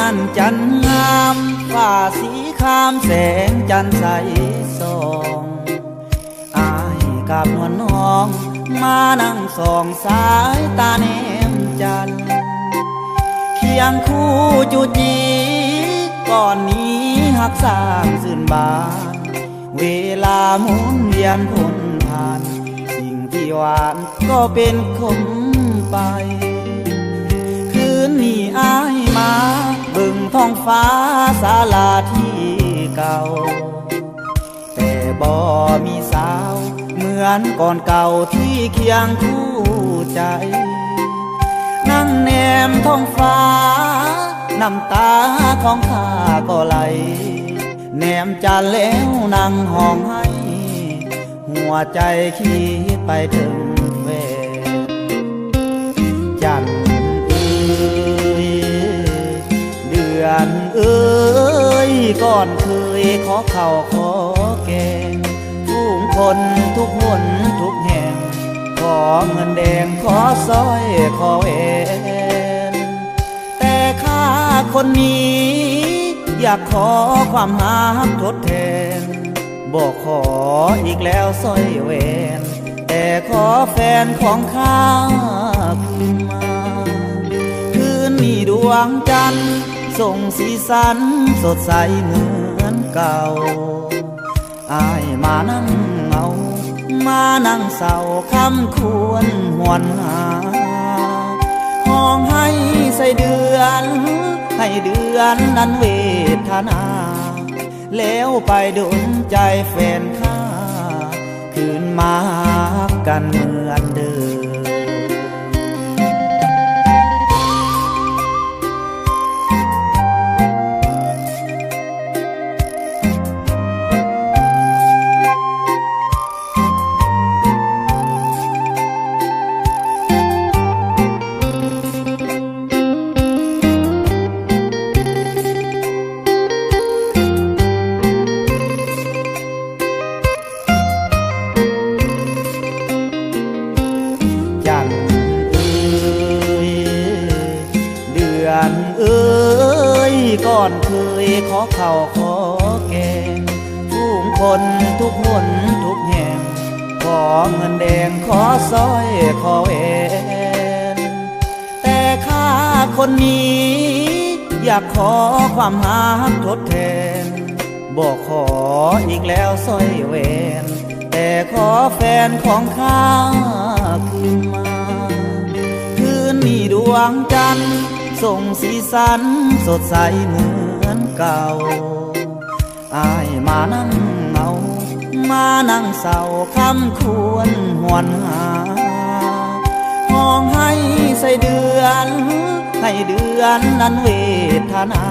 นั้นจันงาสีคามแสงจันใสส่องอายกับนวลน้อง มานั่งส่องสายตาแนมจัน เคียงคู่จูจีก่อนนี้หักสร้างสื่นบาน เวลาหมุนเวียนพ้นผ่าน สิ่งที่หวานก็เป็นคมไป องฟ้าศาลาที่เก่า แต่บ่มีสาว เหมือนก่อนเก่าที่เคียงคู่ใจ นั่งแนมท้องฟ้า น้ำตาของข้าก็ไหล แนมจันแล้วนั่งห้องให้ หัวใจคิดไปถึง ก่อนเคยขอเข่าขอแกงทุกคนทุกหนทุกแห่ง ขอเงินแดงขอสร้อยขอแหวนแต่ข้าคนนี้ อยากขอความหาทดแทน บอกขออีกแล้วสร้อยแหวนแต่ขอแฟนของข้าคืนมา คืนนี้ดวงจันทร์ ส่งสีสันสดใสเหมือนเก่า อายมานั่งเงามานั่งเศร้าคำควรหวนหา ห้องให้ใส่เดือน ให้เดือนนั้นเวทนา แล้วไปดนใจแฟนข้า คืนมากันเหมือนเขอเข่าขอแกงผู้คนทุกหนทุกแห่ง ขอเงินแดงขอสร้อยขอแหวนแต่ข้าคนนี้ อยากขอความหาทดแทน บอกขออีกแล้วสร้อยแหวนแต่ขอแฟนของข้าคืนมา คืนนี้ดวงจันทร์ส่งสีสันสดใสเหมือน เก่าอายมานั่งเมา มานั่งเศร้าคำควรหวนหาห้องให้ใส่เดือน ให้เดือนนั้นเวทนา